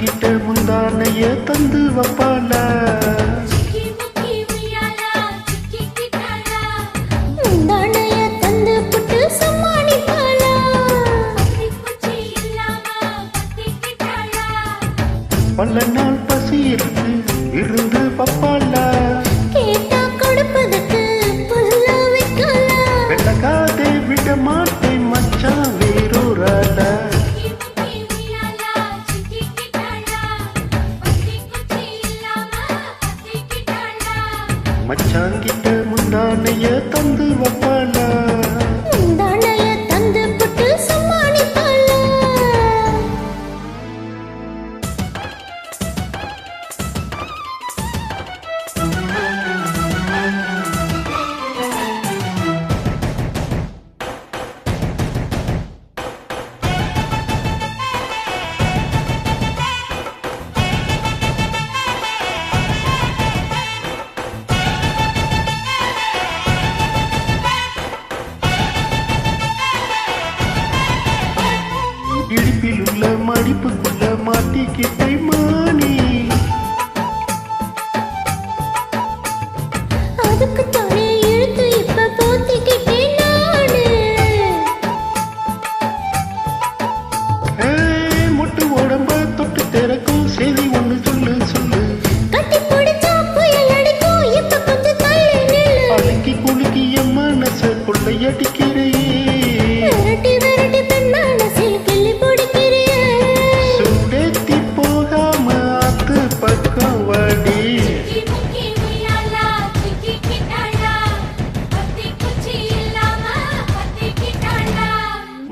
என்கிட்ட முந்தானைய தந்து வப்பால பல நாள் பசி இருந்து இருந்து பப்பா தந்து வைப்பேன்? மாட்டிக்கிட்டை மானி.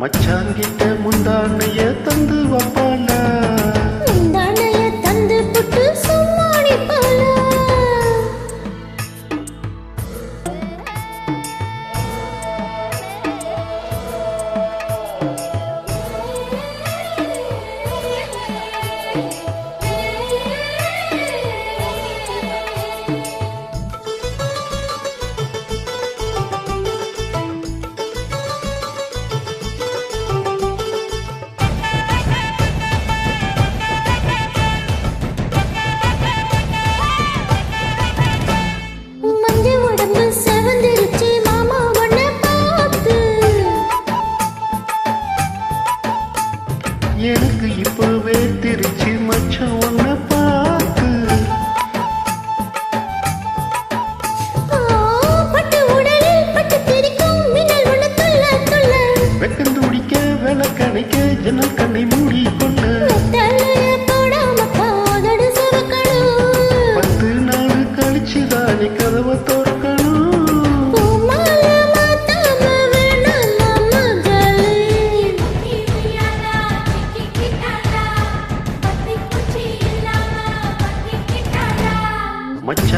மச்சான் கிட்ட முந்தானைய தந்து வைப்பா. எனக்கு இப்பவே திருச்சி மச்சம் ஒன்று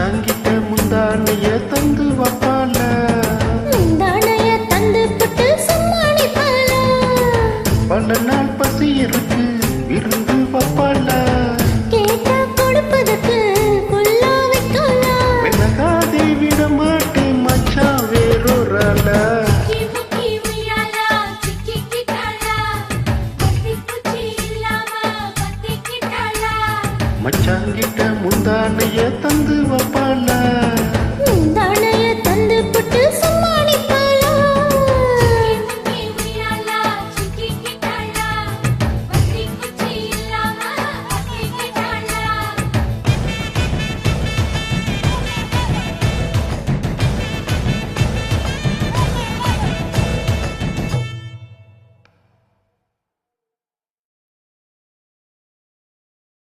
தாங்கிட்ட முந்தானைய தந்து வப்பால தன்னைய தந்து வப்பால தன்னைய தந்து